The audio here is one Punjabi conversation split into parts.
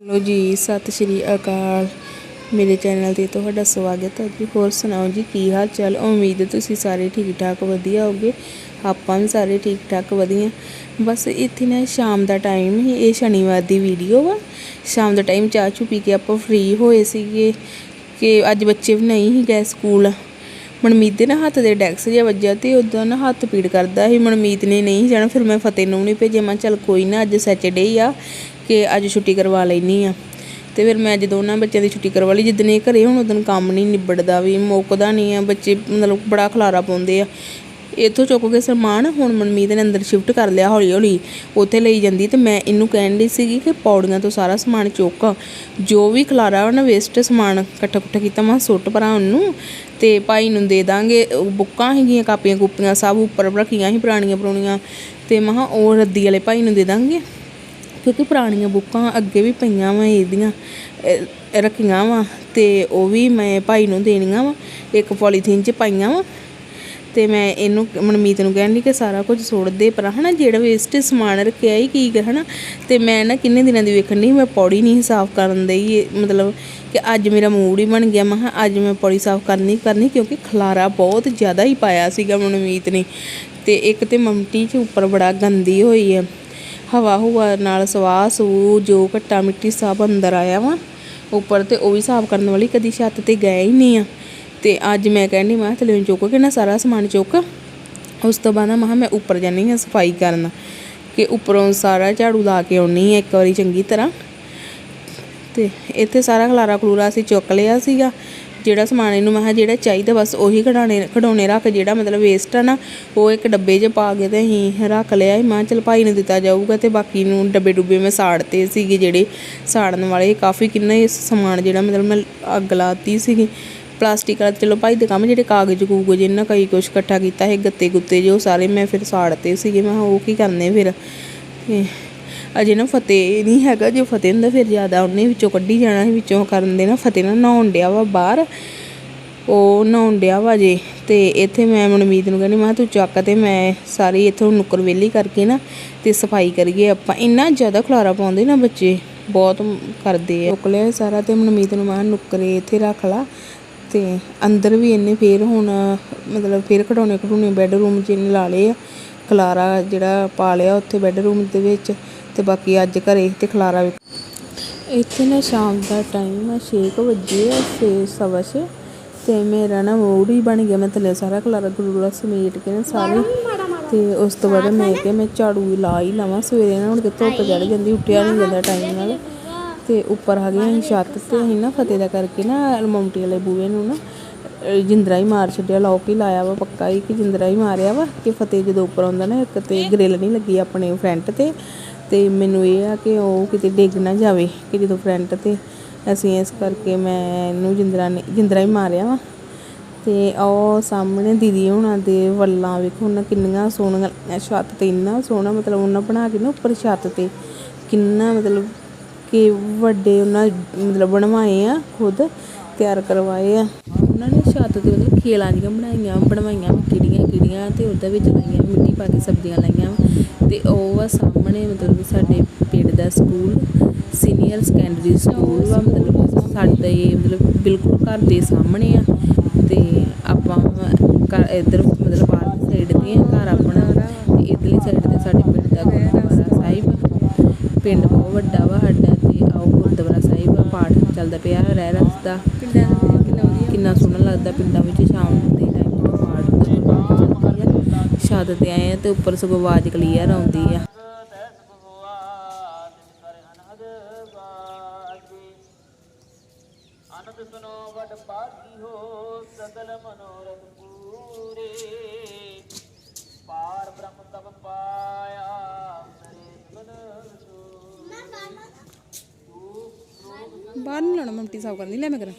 ਹੈਲੋ ਜੀ, ਸਤਿ ਸ਼੍ਰੀ ਅਕਾਲ। ਮੇਰੇ ਚੈਨਲ ਤੇ ਤੁਹਾਡਾ ਸਵਾਗਤ ਹੈ ਜੀ। ਹੋਰ ਸੁਣਾਓ ਜੀ, ਕੀ ਹਾਲ ਚਾਲ? ਉਮੀਦ ਤੁਸੀਂ ਸਾਰੇ ਠੀਕ ਠਾਕ ਵਧੀਆ ਹੋਗੇ ਆਪਾਂ ਵੀ ਸਾਰੇ ਠੀਕ ਠਾਕ ਵਧੀਆ। ਬਸ ਇੱਥੇ ਨਾ ਸ਼ਾਮ ਦਾ ਟਾਈਮ ਹੀ ਇਹ ਸ਼ਨੀਵਾਰ ਦੀ ਵੀਡੀਓ ਵਾ। ਸ਼ਾਮ ਦਾ ਟਾਈਮ ਚਾਹ ਚੂ ਪੀ ਕੇ ਆਪਾਂ ਫ੍ਰੀ ਹੋਏ ਸੀਗੇ ਕਿ ਅੱਜ ਬੱਚੇ ਵੀ ਨਹੀਂ ਹੀ ਗਏ ਸਕੂਲ। ਮਨਮੀਤ ਦੇ ਨਾ ਹੱਥ ਦੇ ਡੈਕਸ ਜਿਹਾ ਵੱਜਿਆ ਤੇ ਉਦੋਂ ਨਾ ਹੱਥ ਪੀੜ ਕਰਦਾ ਸੀ। ਮਨਮੀਤ ਨੇ ਨਹੀਂ ਜਾਣਾ, ਫਿਰ ਮੈਂ ਫਤਿਹ ਨੂੰ ਨਹੀਂ ਭੇਜਿਆ। ਮੈਂ ਕਿਹਾ ਚੱਲ ਕੋਈ ਨਾ, ਅੱਜ ਸੈਚਰਡੇ ਆ। ਕਿ ਅੱਜ ਛੁੱਟੀ ਕਰਵਾ ਲੈਣੀ ਆ। ਤੇ ਫਿਰ ਮੈਂ ਜਦੋਂ ਉਹਨਾਂ ਬੱਚਿਆਂ ਦੀ ਛੁੱਟੀ ਕਰਵਾ ਲਈ, ਜਿੱਦਣ ਇਹ ਘਰੇ ਹੁਣ ਉਦੋਂ ਕੰਮ ਨਹੀਂ ਨਿਬੜਦਾ ਵੀ, ਮੁੱਕਦਾ ਨਹੀਂ ਆ। ਬੱਚੇ ਮਤਲਬ ਬੜਾ ਖਲਾਰਾ ਪਾਉਂਦੇ ਆ। ਇੱਥੋਂ ਚੁੱਕ ਕੇ ਸਮਾਨ ਹੁਣ ਮਨਮੀਤ ਨੇ ਅੰਦਰ ਸ਼ਿਫਟ ਕਰ ਲਿਆ ਹੌਲੀ ਹੌਲੀ ਉੱਥੇ ਲਈ ਜਾਂਦੀ ਤੇ ਮੈਂ ਇਹਨੂੰ ਕਹਿਣ ਦੀ ਸੀਗੀ ਕਿ ਪੌੜੀਆਂ ਤੋਂ ਸਾਰਾ ਸਮਾਨ ਚੁੱਕ। ਜੋ ਵੀ ਖਲਾਰਾ ਉਹਨਾਂ ਵੇਸਟ ਸਮਾਨ ਇਕੱਠਾ ਇਕੱਠਾ ਕੀਤਾ, ਮੈਂ ਸੁੱਟ ਭਰਾ ਉਹਨੂੰ। ਤੇ ਭਾਈ ਨੂੰ ਦੇ ਦਾਂਗੇ। ਬੁੱਕਾਂ ਹੈਗੀਆਂ ਕਾਪੀਆਂ ਕੂਪੀਆਂ ਸਭ ਉੱਪਰ ਰੱਖੀਆਂ ਸੀ ਪੁਰਾਣੀਆਂ ਪੁਰਾਣੀਆਂ ਤੇ ਮਹਾ ਉਹ ਰੱਦੀ ਵਾਲੇ ਭਾਈ ਨੂੰ ਦੇ ਦਾਂਗੇ। ਕਿਉਂਕਿ ਪੁਰਾਣੀਆਂ ਬੁੱਕਾਂ ਅੱਗੇ ਵੀ ਪਈਆਂ ਵਾ, ਇਹਦੀਆਂ ਰੱਖੀਆਂ ਵਾ ਤੇ ਉਹ ਵੀ ਮੈਂ ਭਾਈ ਨੂੰ ਦੇਣੀਆਂ ਵਾ, ਇੱਕ ਪੋਲੀਥੀਨ 'ਚ ਪਾਈਆਂ ਵਾ ਤੇ ਮੈਂ ਇਹਨੂੰ, ਮਨਮੀਤ ਨੂੰ ਕਹਿਣ ਲਈ ਕਿ ਸਾਰਾ ਕੁਝ ਸੁੱਟ ਦੇ ਪਰ ਹਨਾ, ਜਿਹੜਾ ਵੇਸਟ ਸਮਾਨ ਰੱਖਿਆ ਹੀ ਕੀ ਕਰ ਹਨਾ, ਤੇ ਮੈਂ ਨਾ ਕਿੰਨੇ ਦਿਨਾਂ ਦੀ ਵੇਖਣ ਨਹੀਂ ਮੈਂ ਪੌੜੀ ਨਹੀਂ ਸਾਫ਼ ਕਰਨ ਦਈ ਮਤਲਬ ਕਿ ਅੱਜ ਮੇਰਾ ਮੂਡ ਹੀ ਬਣ ਗਿਆ, ਮੈਂ ਕਿਹਾ ਅੱਜ ਮੈਂ ਪੌੜੀ ਸਾਫ਼ ਕਰਨੀ ਕਰਨੀ, ਕਿਉਂਕਿ ਖਲਾਰਾ ਬਹੁਤ ਜ਼ਿਆਦਾ ਹੀ ਪਾਇਆ ਸੀਗਾ ਮਨਮੀਤ ਨੇ ਤੇ ਇੱਕ ਤੇ ਮਮਟੀ 'ਚ ਉੱਪਰ ਬੜਾ ਗੰਦੀ ਹੋਈ ਹੈ ਹਵਾ ਹੁਵਾ ਨਾਲ ਸਵਾਹ ਸੂ, ਜੋ ਘੱਟਾ ਮਿੱਟੀ ਸਭ ਅੰਦਰ ਆਇਆ ਵਾ। ਉੱਪਰ ਤੇ ਉਹ ਵੀ ਸਾਫ਼ ਕਰਨ ਵਾਲੀ ਕਦੀ ਛੱਤ ਤੇ ਗਏ ਹੀ ਨਹੀਂ ਆ। ਤੇ ਅੱਜ ਮੈਂ ਕਹਿੰਦੀ ਮੈਂ, ਥੱਲੇ ਚੁੱਕ ਕੇ ਨਾ ਸਾਰਾ ਸਮਾਨ ਚੁੱਕ। ਉਸ ਤੋਂ ਬਾਅਦ ਨਾ ਮੈਂ ਕਿਹਾ ਮੈਂ ਉੱਪਰ ਜਾਨੀ ਆ ਸਫ਼ਾਈ ਕਰਨ। ਕਿ ਉੱਪਰੋਂ ਸਾਰਾ ਝਾੜੂ ਲਾ ਕੇ ਆਉਣੀ ਆ ਇੱਕ ਵਾਰੀ ਚੰਗੀ ਤਰ੍ਹਾਂ। ਤੇ ਇੱਥੇ ਸਾਰਾ ਖਲਾਰਾ ਖਲੂਰਾ ਅਸੀਂ ਚੁੱਕ ਲਿਆ ਸੀਗਾ। ਜਿਹੜਾ ਸਮਾਨ ਇਹਨੂੰ ਮੈਂ ਕਿਹਾ ਜਿਹੜਾ ਚਾਹੀਦਾ, ਬਸ ਉਹੀ ਕਢਾਣੇ ਕਢਾਉਣੇ ਰੱਖ ਜਿਹੜਾ ਮਤਲਬ ਵੇਸਟ ਆ ਨਾ, ਉਹ ਇੱਕ ਡੱਬੇ 'ਚ ਪਾ ਕੇ ਤੇ ਅਸੀਂ ਰੱਖ ਲਿਆ। ਸੀ ਮੈਂ ਕਿਹਾ ਚੱਲ ਭਾਈ ਨੂੰ ਦਿੱਤਾ ਜਾਊਗਾ ਤੇ ਬਾਕੀ ਨੂੰ ਡੱਬੇ ਡੁੱਬੇ ਮੈਂ ਸਾੜਤੇ ਸੀਗੇ ਜਿਹੜੇ ਸਾੜਨ ਵਾਲੇ। ਕਾਫੀ ਕਿੰਨਾ ਹੀ ਸਮਾਨ ਜਿਹੜਾ ਮਤਲਬ ਮੈਂ ਅੱਗ ਲਾਤੀ ਸੀਗੀ। ਪਲਾਸਟਿਕ ਵਾਲਾ ਚਲੋ ਭਾਈ ਦੇ ਕੰਮ ਜਿਹੜੇ ਕਾਗਜ਼ ਕੂਗਜ਼ ਇਹਨਾਂ ਕਈ ਕੁਛ ਇਕੱਠਾ ਕੀਤਾ ਹੈ ਗੱਤੇ ਗੁੱਤੇ ਜੋ ਸਾਰੇ ਮੈਂ ਫਿਰ ਸਾੜਤੇ ਸੀਗੇ। ਮੈਂ ਕਿਹਾ ਉਹ ਕੀ ਕਰਨੇ ਫਿਰ? ਅਜੇ ਨਾ ਫਤਿਹ ਨਹੀਂ ਹੈਗਾ, ਜੇ ਫਤਿਹ ਹੁੰਦਾ ਫਿਰ ਜ਼ਿਆਦਾ ਉਹਨੇ ਵਿੱਚੋਂ ਕੱਢੀ ਜਾਣਾ ਸੀ, ਵਿੱਚੋਂ ਕਰਨ ਦੇ ਨਾ ਫਤਿਹ ਨਾ ਨਹਾਉਣ ਡਿਆ ਵਾ ਬਾਹਰ, ਉਹ ਨਹਾਉਣ ਡਿਆ ਵਾ ਜੇ ਤੇ ਇੱਥੇ ਮੈਂ ਮਨਮੀਤ ਨੂੰ ਕਹਿੰਦੀ, ਮੈਂ ਕਿਹਾ ਤੂੰ ਚੱਕ ਤੇ ਮੈਂ ਸਾਰੀ ਇੱਥੋਂ ਨੁੱਕਰ ਵੇਲੀ ਕਰਕੇ ਨਾ ਤੇ ਸਫ਼ਾਈ ਕਰੀਏ ਆਪਾਂ। ਇੰਨਾ ਜ਼ਿਆਦਾ ਖਲਾਰਾ ਪਾਉਂਦੇ ਨਾ ਬੱਚੇ, ਬਹੁਤ ਕਰਦੇ ਆ। ਚੁੱਕ ਲਿਆ ਸਾਰਾ ਤੇ ਮਨਮੀਤ ਨੂੰ ਮੈਂ ਕਿਹਾ ਨੁੱਕਰੇ ਇੱਥੇ ਰੱਖ ਲਾ ਤੇ ਅੰਦਰ ਵੀ ਇਹਨੇ ਫੇਰ ਹੁਣ, ਮਤਲਬ ਫੇਰ ਖਡਾਉਣੇ ਖਡੂਣੇ ਬੈੱਡਰੂਮ 'ਚ ਇਹਨੇ ਲਾ ਲਏ ਆ। ਖਲਾਰਾ ਜਿਹੜਾ ਪਾ ਲਿਆ ਉੱਥੇ ਬੈੱਡਰੂਮ ਦੇ ਵਿੱਚ। ਤੇ ਬਾਕੀ ਅੱਜ ਘਰੇ ਤੇ ਖਲਾਰਾ ਵੀ ਇੱਥੇ ਨਾ ਸ਼ਾਮ ਦਾ ਟਾਈਮ ਆ 6 ਵਜੇ ਆ 6 ਸਵਾ ਛੇ ਤੇ ਮੇਰਾ ਨਾ ਮੂਡ ਹੀ ਬਣ ਗਿਆ। ਮੈਂ ਥੱਲੇ ਸਾਰਾ ਖਲਾਰਾ ਗਲੂਰਾ ਸਮੇਟ ਕੇ ਨਾ ਸਾਰੇ। ਤੇ ਉਸ ਤੋਂ ਬਾਅਦ ਮੈਂ ਕਿ ਮੈਂ ਝਾੜੂ ਹੀ ਲਾ ਹੀ ਲਵਾਂ। ਸਵੇਰੇ ਨਾ ਹੁਣ ਕਿ ਧੁੱਪ ਚੜ ਜਾਂਦੀ ਉੱਠਿਆ ਨਹੀਂ ਜਾਂਦਾ ਟਾਈਮ ਨਾਲ। ਤੇ ਉੱਪਰ ਆ ਗਏ ਅਸੀਂ ਛੱਤ ਤੇ ਅਸੀਂ ਨਾ ਫਤਿਹ ਦਾ ਕਰਕੇ ਨਾ ਅਲਮੌਂਟੀ ਵਾਲੇ ਬੂਹੇ ਨੂੰ ਨਾ ਜਿੰਦਰਾ ਹੀ ਮਾਰ ਛੱਡਿਆ ਲੋਕ ਹੀ ਲਾਇਆ ਵਾ ਪੱਕਾ ਹੀ ਕਿ ਜਿੰਦਰਾ ਹੀ ਮਾਰਿਆ ਵਾ ਕਿ ਫਤਿਹ ਜਦੋਂ ਉੱਪਰ ਆਉਂਦਾ ਨਾ ਇੱਕ ਤੇ ਗ੍ਰਿਲ ਨਹੀਂ ਲੱਗੀ ਆਪਣੇ ਫਰੰਟ ਤੇ। ਤੇ ਮੈਨੂੰ ਇਹ ਆ ਕਿ ਉਹ ਕਿਤੇ ਡਿੱਗ ਨਾ ਜਾਵੇ ਕਿ ਜਦੋਂ ਫਰੰਟ ਤੇ। ਅਸੀਂ ਇਸ ਕਰਕੇ ਮੈਂ ਇਹਨੂੰ ਜਿੰਦਰਾ ਨੇ ਜਿੰਦਰਾ ਹੀ ਮਾਰਿਆ ਵਾ। ਤੇ ਉਹ ਸਾਹਮਣੇ ਦੀਦੀ ਹੋਣਾ ਦੇ ਵੱਲਾਂ ਵੇਖੋ ਉਹਨਾਂ ਕਿੰਨੀਆਂ ਸੋਹਣੀਆਂ ਛੱਤ ਤੇ ਇੰਨਾ ਸੋਹਣਾ ਮਤਲਬ ਉਹਨਾਂ ਬਣਾ ਕੇ ਨਾ ਉੱਪਰ ਛੱਤ ਤੇ। ਕਿੰਨਾ ਮਤਲਬ ਕਿ ਵੱਡੇ ਉਹਨਾਂ ਮਤਲਬ ਬਣਵਾਏ ਆ ਖੁਦ, ਤਿਆਰ ਕਰਵਾਏ ਆ। ਉਹਨਾਂ ਨੇ ਛੱਤ ਤੇ ਮਤਲਬ ਖੇਲਾਂ ਜਿਹੀਆਂ ਬਣਾਈਆਂ, ਬਣਵਾਈਆਂ ਵਾ ਕਿਹੜੀਆਂ ਕਿਹੜੀਆਂ ਤੇ ਉਹਦੇ ਵਿੱਚ ਲਾਈਆਂ, ਮਿੱਟੀ ਪਾ ਕੇ ਸਬਜ਼ੀਆਂ ਲਾਈਆਂ। ਤੇ ਉਹ ਆ ਸਾਹਮਣੇ ਮਤਲਬ ਸਾਡੇ ਪਿੰਡ ਦਾ ਸਕੂਲ ਸੀਨੀਅਰ ਸੈਕੰਡਰੀ ਸਕੂਲ ਵਾ ਮਤਲਬ ਸਾਡੇ ਮਤਲਬ ਬਿਲਕੁਲ ਘਰ ਦੇ ਸਾਹਮਣੇ ਆ ਤੇ ਆਪਾਂ ਇੱਧਰ ਮਤਲਬ ਬਾਹਰ ਸਾਈਡ ਤੇ ਆ ਘਰ ਆਪਣਾ ਤੇ ਇਧਰਲੀ ਸਾਈਡ ਤੇ ਸਾਡੇ ਪਿੰਡ ਦਾ ਗੁਰਦੁਆਰਾ ਸਾਹਿਬ। ਪਿੰਡ ਬਹੁਤ ਵੱਡਾ ਵਾ ਸਾਡਾ ਤੇ ਆਓ ਗੁਰਦੁਆਰਾ ਸਾਹਿਬ ਪਾਠ ਚੱਲਦਾ ਪਿਆ ਰਹਿ ਰਸਤਾ ਪਿੰਡਾਂ ਦਾ ਕਿੰਨਾ ਸੋਹਣਾ ਲੱਗਦਾ ਪਿੰਡਾਂ ਵਿੱਚ ਸ਼ਾਮ ਦੇ ਟਾਈਮ ਜਦੋਂ ਪਾਠ ਹੁੰਦਾ ਗੁਰਬਾਣੀ ਚੱਲਦੀ ਆ ਛੱਤ ਤੇ ਆਏ ਆ ਤੇ ਉੱਪਰ ਸਗੋਂ ਆਵਾਜ਼ ਕਲੀਅਰ ਆਉਂਦੀ ਆ। ਅਨੰਦ ਸੁਨੋ ਵਡ ਬਾਗੀ ਹੋ ਸਗਲ ਮਨੋਰਥ ਪੂਰੇ। ਪਾਰ ਬ੍ਰਹਮ ਤਬ ਪਾਇਆ ਸਰੇ ਮਨ ਸੋ ਬਾਹਰ ਨਹੀਂ ਲਾਉਣਾ ਮਮਟੀ ਸਾਫ਼ ਕਰਨੀ ਲੈ ਮੈਂ ਕਰਾਂ।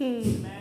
嗯。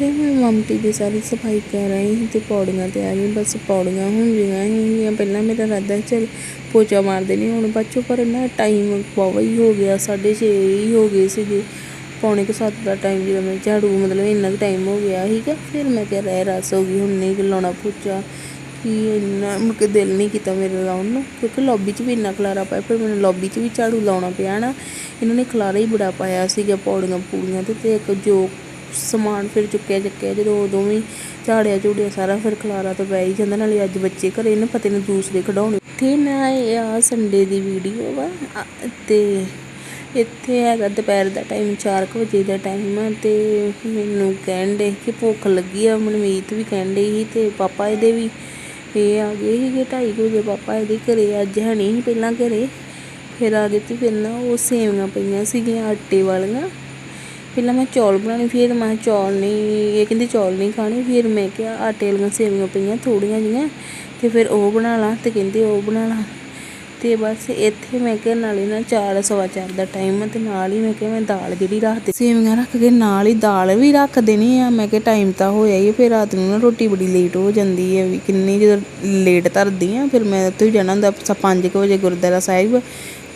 ਕੱਚੇ ਪਾਣੀ ਇੱਥੇ ਮੈਂ ਮਮਟੀ ਦੀ ਸਾਰੀ ਸਫ਼ਾਈ ਕਰ ਰਹੀ ਸੀ ਤੇ ਪੌੜੀਆਂ ਤੇ ਆ ਗਈ, ਬਸ ਪੌੜੀਆਂ ਹੁੰਦੀਆਂ ਸੀਗੀਆਂ ਪਹਿਲਾਂ ਮੇਰਾ ਇਰਾਦਾ ਸੀ ਚੱਲ ਪੋਚਾ ਮਾਰ ਦੇਣੀ, ਹੁਣ ਬਾਅਦ ਪਰ ਨਾ ਟਾਈਮ ਪਵਾ ਹੀ ਹੋ ਗਿਆ 6:30 ਹੀ ਹੋ ਗਏ ਸੀਗੇ, ਪੌਣੇ ਕੁ ਸੱਤ ਦਾ ਟਾਈਮ ਜਦੋਂ ਮੈਂ ਝਾੜੂ, ਮਤਲਬ ਇੰਨਾ ਕੁ ਟਾਈਮ ਹੋ ਗਿਆ ਸੀਗਾ, ਫਿਰ ਮੈਂ ਕਿਹਾ ਰਹਿ ਰਸ ਹੋ ਗਈ, ਹੁਣ ਨਹੀਂ ਲਾਉਣਾ ਪੋਚਾ, ਕਿ ਇੰਨਾ ਮੁੜ ਦਿਲ ਨਹੀਂ ਕੀਤਾ ਮੇਰੇ ਲਾਉਣ ਨੂੰ, ਕਿਉਂਕਿ ਲੌਬੀ 'ਚ ਵੀ ਇੰਨਾ ਖਲਾਰਾ ਪਾਇਆ, ਫਿਰ ਮੈਨੂੰ ਲੌਬੀ 'ਚ ਵੀ ਝਾੜੂ ਲਾਉਣਾ ਪਿਆ ਨਾ, ਇਹਨਾਂ ਨੇ ਖਲਾਰਾ ਹੀ ਬੜਾ ਪਾਇਆ ਸੀਗਾ ਪੌੜੀਆਂ ਪੂੜੀਆਂ ਤੇ ਤੇ ਇੱਕ ਜੋ ਸਮਾਨ ਫਿਰ ਚੁੱਕਿਆ ਚੱਕਿਆ ਜਦੋਂ ਉਦੋਂ ਵੀ ਝਾੜਿਆ ਝੂੜਿਆ ਸਾਰਾ ਫਿਰ ਖਲਾਰਾ ਤਾਂ ਪੈ ਹੀ ਜਾਂਦਾ ਨਾਲੇ ਅੱਜ ਬੱਚੇ ਘਰੇ ਨਾ ਪਤੇ ਨੂੰ ਦੂਸਰੇ ਖਿਡੌਣੇ। ਇੱਥੇ ਮੈਂ ਇਹ ਆ ਸੰਡੇ ਦੀ ਵੀਡੀਓ ਵਾ ਆ, ਤੇ ਇੱਥੇ ਹੈਗਾ ਦੁਪਹਿਰ ਦਾ ਟਾਈਮ 4 ਵਜੇ ਦਾ ਟਾਈਮ ਆ ਤੇ ਮੈਨੂੰ ਕਹਿਣ ਦੇ ਕਿ ਭੁੱਖ ਲੱਗੀ ਆ ਮਨਮੀਤ ਵੀ ਕਹਿਣ ਡਈ ਸੀ ਤੇ ਪਾਪਾ ਇਹਦੇ ਵੀ ਇਹ ਆ ਗਏ ਸੀਗੇ ਢਾਈ ਕੁ ਵਜੇ ਪਾਪਾ ਇਹਦੇ ਘਰੇ ਅੱਜ ਹੈ ਨਹੀਂ ਸੀ ਪਹਿਲਾਂ ਘਰੇ। ਫਿਰ ਆ ਗਏ ਤੇ ਫਿਰ ਨਾ ਉਹ ਸੇਵੀਆਂ ਪਈਆਂ ਸੀਗੀਆਂ ਆਟੇ ਵਾਲੀਆਂ। ਪਹਿਲਾਂ ਮੈਂ ਚੌਲ ਬਣਾਉਣੇ ਫਿਰ ਮੈਂ ਕਿਹਾ ਚੌਲ ਨਹੀਂ ਇਹ ਕਹਿੰਦੀ ਚੌਲ ਨਹੀਂ ਖਾਣੇ ਫਿਰ ਮੈਂ ਕਿਹਾ ਆਟੇ ਵਾਲੀਆਂ ਸੇਵੀਆਂ ਪਈਆਂ ਥੋੜੀਆਂ ਜਿਹੀਆਂ ਤੇ ਫਿਰ ਉਹ ਬਣਾ ਲਾਂ ਤੇ ਕਹਿੰਦੇ ਉਹ ਬਣਾ ਲਾ। ਤੇ ਬਸ ਇੱਥੇ ਮੈਂ ਕਿਹਾ ਨਾਲੇ ਨਾ ਚਾਰ ਸਵਾ ਚਾਰ ਦਾ ਟਾਈਮ ਆ ਤੇ ਨਾਲ ਹੀ ਮੈਂ ਕਿਹਾ ਮੈਂ ਦਾਲ ਜਿਹੜੀ ਰੱਖ ਦੇ ਸੇਵੀਆਂ ਰੱਖ ਕੇ ਨਾਲ ਹੀ ਦਾਲ ਵੀ ਰੱਖ ਦੇਣੀ ਆ। ਮੈਂ ਕਿਹਾ ਟਾਈਮ ਤਾਂ ਹੋਇਆ ਹੀ ਆ, ਫਿਰ ਰਾਤ ਨੂੰ ਨਾ ਰੋਟੀ ਬੜੀ ਲੇਟ ਹੋ ਜਾਂਦੀ ਹੈ ਵੀ ਕਿੰਨੀ ਜਦੋਂ ਲੇਟ ਧਰਦੀ ਆ ਫਿਰ ਮੈਂ ਉੱਥੇ ਵੀ ਜਾਣਾ ਹੁੰਦਾ 5 ਵਜੇ ਗੁਰਦੁਆਰਾ ਸਾਹਿਬ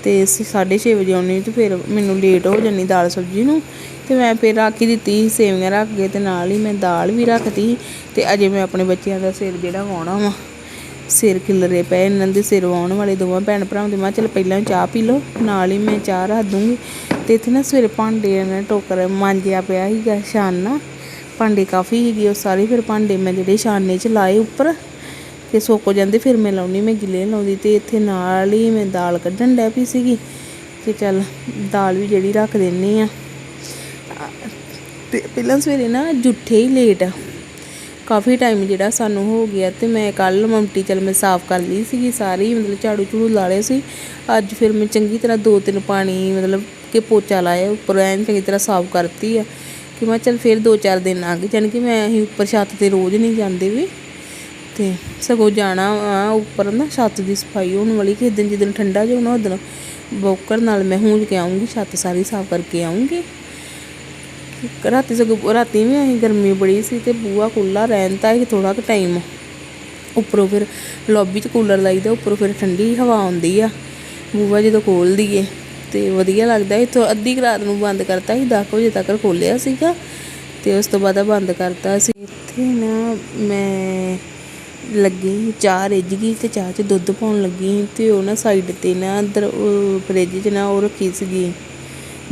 ਤੇ ਅਸੀਂ 6:30 ਵਜੇ ਆਉਣੀ ਤੇ ਫਿਰ ਮੈਨੂੰ ਲੇਟ ਹੋ ਜਾਂਦੀ ਦਾਲ ਸਬਜ਼ੀ ਨੂੰ। ਤੇ ਮੈਂ ਫਿਰ ਰੱਖ ਹੀ ਦਿੱਤੀ ਸੀ, ਸੇਵੀਆਂ ਰੱਖ ਕੇ ਤੇ ਨਾਲ ਹੀ ਮੈਂ ਦਾਲ ਵੀ ਰੱਖਤੀ ਤੇ ਅਜੇ ਮੈਂ ਆਪਣੇ ਬੱਚਿਆਂ ਦਾ ਸਿਰ ਜਿਹੜਾ ਵਾਉਣਾ ਵਾ, ਸਿਰ ਖਿਲਰੇ ਪਏ ਇਹਨਾਂ ਦੇ ਸਿਰ ਵਾਉਣ ਵਾਲੇ ਦੋਵਾਂ ਭੈਣ ਭਰਾਵਾਂ ਦੇ, ਮੈਂ ਕਿਹਾ ਚੱਲ ਪਹਿਲਾਂ ਚਾਹ ਪੀ ਲਓ, ਨਾਲ ਹੀ ਮੈਂ ਚਾਹ ਰੱਖ ਦੂੰਗੀ ਤੇ ਇੱਥੇ ਨਾ ਸਵੇਰੇ ਭਾਂਡੇ ਨੇ ਟੋਕਰ ਮਾਂਜਿਆ ਪਿਆ ਸੀਗਾ ਛਾਨਣਾ ਭਾਂਡੇ ਕਾਫੀ ਸੀਗੇ ਉਹ ਸਾਰੇ, ਫਿਰ ਭਾਂਡੇ ਮੈਂ ਜਿਹੜੇ ਛਾਨਣੇ 'ਚ ਲਾਏ ਉੱਪਰ ਤੇ ਸੁੱਕ ਜਾਂਦੇ, ਫਿਰ ਮੈਂ ਲਾਉਣੀ ਮੈਂ ਗਿੱਲੇ ਲਾਉਂਦੀ ਤੇ ਇੱਥੇ ਨਾਲ ਹੀ ਮੈਂ ਦਾਲ ਕੱਢਣ ਡੈ ਪਈ ਸੀਗੀ ਕਿ ਚੱਲ ਦਾਲ ਵੀ ਜਿਹੜੀ ਰੱਖ ਦਿੰਨੀ ਆ। ਪਹਿਲਾਂ ਸਵੇਰੇ ਨਾ ਜੁੱਠੇ ਹੀ ਲੇਟ ਆ। ਕਾਫੀ ਟਾਈਮ ਜਿਹੜਾ ਸਾਨੂੰ ਹੋ ਗਿਆ ਤੇ ਮੈਂ ਕੱਲ ਮਮਟੀ ਚਲ ਮੈਂ ਸਾਫ਼ ਕਰ ਲਈ ਸੀਗੀ ਸਾਰੀ, ਮਤਲਬ ਝਾੜੂ ਝੂੜੂ ਲਾ ਲਏ ਸੀ। ਅੱਜ ਫਿਰ ਮੈਂ ਚੰਗੀ ਤਰ੍ਹਾਂ ਦੋ ਤਿੰਨ ਪਾਣੀ, ਮਤਲਬ ਕਿ ਪੋਚਾ ਲਾਇਆ, ਉੱਪਰ ਐਨ ਚੰਗੀ ਤਰ੍ਹਾਂ ਸਾਫ਼ ਕਰਤੀ ਆ ਕਿ ਮੈਂ ਚਲ ਫਿਰ ਦੋ ਚਾਰ ਦਿਨ ਆ ਗਏ, ਜਾਣੀ ਕਿ ਮੈਂ ਅਸੀਂ ਉੱਪਰ ਛੱਤ ਤੇ ਰੋਜ਼ ਨਹੀਂ ਜਾਂਦੇ ਵੀ। ਤੇ ਸਗੋਂ ਜਾਣਾ ਆ ਉੱਪਰ ਨਾ ਛੱਤ ਦੀ ਸਫ਼ਾਈ ਹੋਣ ਵਾਲੀ ਕਿ ਦਿਨ ਜਿੱਦਣ ਠੰਡਾ ਜਿਹਾ ਹੋਣਾ, ਉਦੋਂ ਬੋਕਰ ਨਾਲ ਮੈਂ ਹੂੰਜ ਕੇ ਆਉਂਗੀ ਛੱਤ ਸਾਰੀ ਸਾਫ਼ ਕਰਕੇ ਆਉਂਗੀ ਰਾਤੀ ਸਗੋਂ ਰਾਤੀ ਵੀ ਅਸੀਂ ਗਰਮੀ ਬੜੀ ਸੀ ਤੇ ਬੂਆ ਖੁੱਲਾ ਰਹਿੰਦਾ ਹੈ ਥੋੜਾ ਕੁ ਟਾਈਮ ਉੱਪਰੋਂ ਫਿਰ ਲੌਬੀ 'ਚ ਕੂਲਰ ਲਾਈਦਾ ਉੱਪਰੋਂ ਫਿਰ ਠੰਡੀ ਹਵਾ ਆਉਂਦੀ ਆ। ਬੂਆ ਜਦੋਂ ਖੋਲ੍ਹਦੀ ਏ ਤੇ ਵਧੀਆ ਲੱਗਦਾ, ਇੱਥੋਂ ਅੱਧੀ ਕੁ ਰਾਤ ਨੂੰ ਬੰਦ ਕਰਤਾ ਸੀ 10 ਵਜੇ ਤੱਕ ਖੋਲਿਆ ਸੀਗਾ ਤੇ ਉਸ ਤੋਂ ਬਾਅਦ ਬੰਦ ਕਰਤਾ ਸੀ। ਇੱਥੇ ਨਾ ਮੈਂ ਲੱਗੀ ਚਾਹ ਰਿੱਝ ਗਈ ਤੇ ਚਾਹ 'ਚ ਦੁੱਧ ਪਾਉਣ ਲੱਗੀ ਤੇ ਉਹ ਨਾ ਸਾਈਡ ਤੇ ਨਾ ਅੰਦਰ ਫ੍ਰਿਜ 'ਚ ਨਾ ਉਹ ਰੱਖੀ ਸੀਗੀ।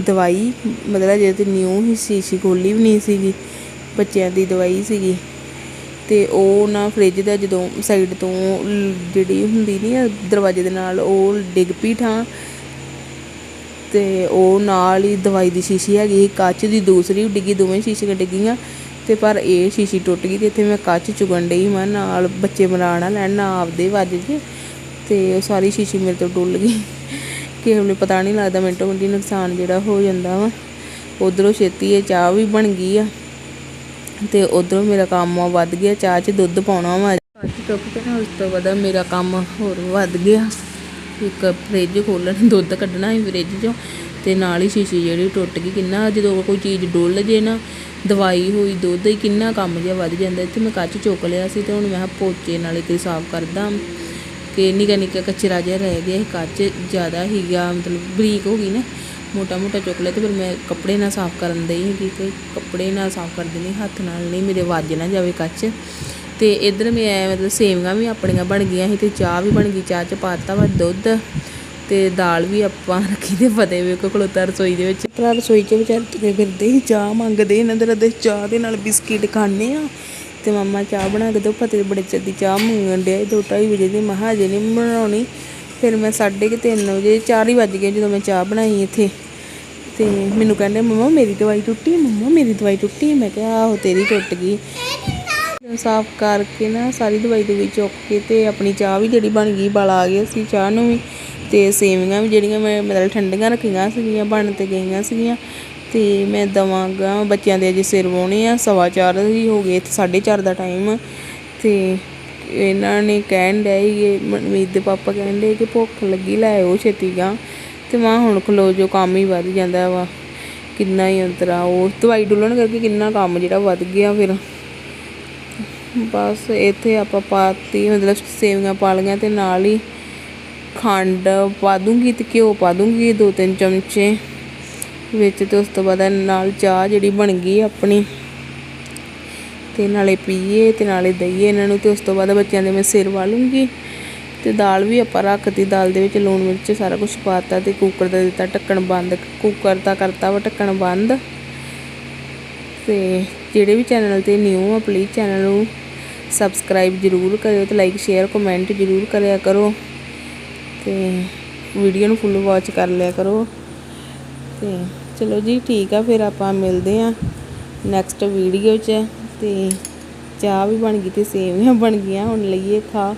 ਦਵਾਈ, ਮਤਲਬ ਜੇ ਤੇ ਨਿਊ ਹੀ ਸ਼ੀਸ਼ੀ ਖੋਲੀ ਵੀ ਨਹੀਂ ਸੀਗੀ, ਬੱਚਿਆਂ ਦੀ ਦਵਾਈ ਸੀਗੀ। ਤੇ ਉਹ ਨਾ ਫ੍ਰਿਜ ਦਾ ਜਦੋਂ ਸਾਈਡ ਤੋਂ ਜਿਹੜੀ ਹੁੰਦੀ ਨਹੀਂ ਦਰਵਾਜ਼ੇ ਦੇ ਨਾਲ ਉਹ ਡਿੱਗ ਪਈ ਠਾਂ ਤੇ ਉਹ ਨਾਲ ਹੀ ਦਵਾਈ ਦੀ ਸ਼ੀਸ਼ੀ ਹੈਗੀ ਕੱਚ ਦੀ ਦੂਸਰੀ ਡਿੱਗੀ, ਦੋਵੇਂ ਸ਼ੀਸ਼ੀਆਂ ਡਿੱਗੀਆਂ। ਤੇ ਪਰ ਇਹ ਸ਼ੀਸ਼ੀ ਟੁੱਟ ਗਈ ਤੇ ਇੱਥੇ ਮੈਂ ਕੱਚ ਚੁਗਣ ਡਈ ਮੈਂ ਨਾਲ ਬੱਚੇ ਮਰਾਣਾ ਲੈਣ ਨਾ ਆਪਦੇ ਵੱਜ ਜੇ। ਤੇ ਉਹ ਸਾਰੀ ਸ਼ੀਸ਼ੀ ਮੇਰੇ ਤੋਂ ਡੁੱਲ ਗਈ। ਕਿਸੇ ਵੇਲੇ ਪਤਾ ਨਹੀਂ ਲੱਗਦਾ, ਮਿੰਟੋ ਮਿੰਟੀ ਨੁਕਸਾਨ ਜਿਹੜਾ ਹੋ ਜਾਂਦਾ ਵਾ। ਉਧਰੋਂ ਛੇਤੀ ਇਹ ਚਾਹ ਵੀ ਬਣ ਗਈ ਆ। ਤੇ ਉਧਰੋਂ ਮੇਰਾ ਕੰਮ ਵੱਧ ਗਿਆ, ਚਾਹ 'ਚ ਦੁੱਧ ਪਾਉਣਾ ਵਾ ਅੱਜ। ਟੁੱਕ ਕੇ ਉਸ ਤੋਂ ਬਾਅਦ ਮੇਰਾ ਕੰਮ ਹੋਰ ਵੱਧ ਗਿਆ। ਇੱਕ ਫ੍ਰਿਜ ਖੋਲਣ, ਦੁੱਧ ਕੱਢਣਾ ਸੀ ਫ੍ਰਿਜ 'ਚੋਂ, ਤੇ ਨਾਲ ਹੀ ਸ਼ੀਸ਼ੀ ਜਿਹੜੀ ਟੁੱਟ ਗਈ। ਕਿੰਨਾ ਜਦੋਂ ਕੋਈ ਚੀਜ਼ ਡੁੱਲ ਜੇ ਨਾ, ਦਵਾਈ ਹੋਈ, ਦੁੱਧ ਹੀ ਕਿੰਨਾ ਕੰਮ ਜਿਹਾ ਵੱਧ ਜਾਂਦਾ। ਇੱਥੇ ਮੈਂ ਕੱਚ ਚੁੱਕ ਲਿਆ ਸੀ ਤੇ ਹੁਣ ਮੈਂ ਪੋਚੇ ਨਾਲ ਕੋਈ ਸਾਫ਼ ਕਰਦਾ। ਕਿ ਨਿੱਕਾ ਨਿੱਕਾ ਕਚਰਾ ਜਿਹਾ ਰਹਿ ਗਿਆ ਸੀ ਕੱਚ ਜ਼ਿਆਦਾ ਹੀਗਾ ਮਤਲਬ ਬਰੀਕ ਹੋ ਗਈ ਨਾ। ਮੋਟਾ ਮੋਟਾ ਚੁੱਕ ਲਿਆ ਤੇ ਫਿਰ ਮੈਂ ਕੱਪੜੇ ਨਾਲ ਸਾਫ਼ ਕਰਨ ਦਈ ਸੀਗੀ ਕਿ ਕੱਪੜੇ ਨਾਲ ਸਾਫ਼ ਕਰ ਦੇਣੀ ਹੱਥ ਨਾਲ ਨਹੀਂ, ਮੇਰੇ ਵੱਜ ਨਾ ਜਾਵੇ ਕੱਚ। ਤੇ ਇਧਰ ਮੈਂ ਮਤਲਬ ਸੇਵੀਆਂ ਵੀ ਆਪਣੀਆਂ ਬਣ ਗਈਆਂ ਸੀ ਤੇ ਚਾਹ ਵੀ ਬਣ ਗਈ, ਚਾਹ ਚ ਪਾਤਾ ਵਾ ਦੁੱਧ ਤੇ ਦਾਲ ਵੀ ਆਪਾਂ ਰੱਖੀ ਤੇ ਫਤਿਹ ਵੇਖੋ ਖਲੋਤਾ ਰਸੋਈ ਦੇ ਵਿੱਚ। ਭਰਾ ਰਸੋਈ 'ਚ ਵਿਚਾਰ ਤੁਰੇ ਫਿਰਦੇ ਸੀ, ਚਾਹ ਮੰਗਦੇ ਇਹਨਾਂ ਦੇ ਰਦੇ ਚਾਹ ਦੇ ਨਾਲ ਬਿਸਕਿਟ ਖਾਣੇ ਆ। ਤੇ ਮੰਮਾ ਚਾਹ ਬਣਾ ਕੇ ਦੋ ਫਤਿਹ ਬੜੇ ਚਿਰ ਚਾਹ ਮੰਗਣ ਡਿਆ 2:30 ਵਜੇ ਦੀ। ਮੈਂ ਕਿਹਾ ਹਜੇ ਨਹੀਂ ਬਣਾਉਣੀ। ਫਿਰ ਮੈਂ 3:30 ਵਜੇ 4 ਹੀ ਵੱਜ ਗਏ ਜਦੋਂ ਮੈਂ ਚਾਹ ਬਣਾਈ ਇੱਥੇ। ਤੇ ਮੈਨੂੰ ਕਹਿੰਦੇ, ਮੰਮਾ, ਮੇਰੀ ਦਵਾਈ ਟੁੱਟੀ ਮੰਮਾ, ਮੇਰੀ ਦਵਾਈ ਟੁੱਟੀ ਮੈਂ ਕਿਹਾ, ਆਹੋ, ਤੇਰੀ ਟੁੱਟ ਗਈ। ਸਾਫ਼ ਕਰਕੇ ਨਾ ਸਾਰੀ ਦਵਾਈ ਦੇ ਵਿੱਚ ਚੁੱਕ ਕੇ ਤੇ ਆਪਣੀ ਚਾਹ ਵੀ ਜਿਹੜੀ ਬਣ ਗਈ, ਬਾਲਾ ਆ ਗਿਆ ਸੀ ਚਾਹ ਨੂੰ ਵੀ। ਤੇ ਸੇਵੀਆਂ ਵੀ ਜਿਹੜੀਆਂ ਮੈਂ, ਮਤਲਬ ਠੰਡੀਆਂ ਰੱਖੀਆਂ ਸੀਗੀਆਂ ਬਣ ਤੇ ਗਈਆਂ ਸੀਗੀਆਂ। ਤੇ ਮੈਂ ਦਵਾਂਗਾ, ਬੱਚਿਆਂ ਦੇ ਅਜੇ ਸਿਰ ਵਾਉਣੇ ਆ, ਸਵਾ ਚਾਰ ਹੀ ਹੋ ਗਏ ਤੇ 4:30 ਦਾ ਟਾਈਮ ਤੇ ਇਹਨਾਂ ਨੇ ਕਹਿਣ ਡਿਆ ਸੀ ਮਨਮੀਤ ਦੇ ਪਾਪਾ ਕਹਿਣ ਡਏ ਕਿ ਭੁੱਖ ਲੱਗੀ, ਲੈ ਆਓ ਛੇਤੀ ਗਾ। ਤੇ ਮਾਂ ਹੁਣ ਖਲੋ ਜੋ ਕੰਮ ਹੀ ਵੱਧ ਜਾਂਦਾ ਵਾ। ਕਿੰਨਾ ਹੀ ਅੰਤਰਾ ਉਹ ਦਵਾਈ ਡੁੱਲਣ ਕਰਕੇ ਕਿੰਨਾ ਕੰਮ ਜਿਹੜਾ ਵੱਧ ਗਿਆ ਫਿਰ। ਬਸ ਇੱਥੇ ਆਪਾਂ ਪਾਤੀ, ਮਤਲਬ ਸੇਵੀਆਂ ਪਾ ਲਈਆਂ ਤੇ ਨਾਲ ਹੀ ਖੰਡ ਪਾ ਦੂੰਗੀ ਤੇ ਘਿਓ ਪਾ ਦੂੰਗੀ, ਦੋ ਤਿੰਨ ਚਮਚੇ। ਵਿੱਚ ਤੇ ਉਸ ਤੋਂ ਬਾਅਦ ਨਾਲ ਚਾਹ ਜਿਹੜੀ ਬਣ ਗਈ ਆਪਣੀ। ਤੇ ਨਾਲੇ ਪੀਏ ਤੇ ਨਾਲੇ ਦਈਏ ਇਹਨਾਂ ਨੂੰ ਤੇ ਉਸ ਤੋਂ ਬਾਅਦ ਬੱਚਿਆਂ ਦੇ ਮੈਂ ਸਿਰ ਵਾਲੂੰਗੀ। ਤੇ ਦਾਲ ਵੀ ਆਪਾਂ ਰੱਖਤੀ, ਦਾਲ ਦੇ ਵਿੱਚ ਲੂਣ ਮਿਰਚ ਸਾਰਾ ਕੁਝ ਪਾਤਾ ਤੇ ਕੁੱਕਰ ਦਾ ਦਿੱਤਾ ਢੱਕਣ ਬੰਦ। ਕੁੱਕਰ ਦਾ ਕਰਤਾ ਵਾ ਢੱਕਣ ਬੰਦ। ਤੇ ਜਿਹੜੇ ਵੀ ਚੈਨਲ ਤੇ ਨਿਊ ਆ ਪਲੀਜ਼ ਚੈਨਲ ਨੂੰ ਸਬਸਕ੍ਰਾਈਬ ਜਰੂਰ ਕਰਿਓ ਤੇ ਲਾਈਕ ਸ਼ੇਅਰ ਕਮੈਂਟ ਜਰੂਰ ਕਰਿਆ ਕਰੋ। ਤੇ ਵੀਡੀਓ ਨੂੰ ਫੁੱਲ ਵਾਚ ਕਰ ਲਿਆ ਕਰੋ। ਤੇ ਚਲੋ ਜੀ, ਠੀਕ ਆ, ਫਿਰ ਆਪਾਂ ਮਿਲਦੇ ਆ ਨੈਕਸਟ ਵੀਡੀਓ 'ਚ। ਤੇ ਚਾਹ ਵੀ ਬਣ ਗਈ ਤੇ ਸੇਵੀਆਂ ਬਣ ਗਈਆਂ, ਹੁਣ ਲਈਏ ਖਾ।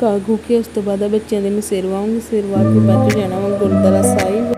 ਖਾ ਕੇ ਉਸ ਤੋਂ ਬਾਅਦ ਬੱਚਿਆਂ ਦੇ ਮੈਂ ਸਿਰ ਵਾਉਂਗੀ ਸਿਰ ਵਾ ਕੇ ਬਾਅਦ ਜਾਣਾ ਵਾ ਗੁਰਦੁਆਰਾ ਸਾਹਿਬ।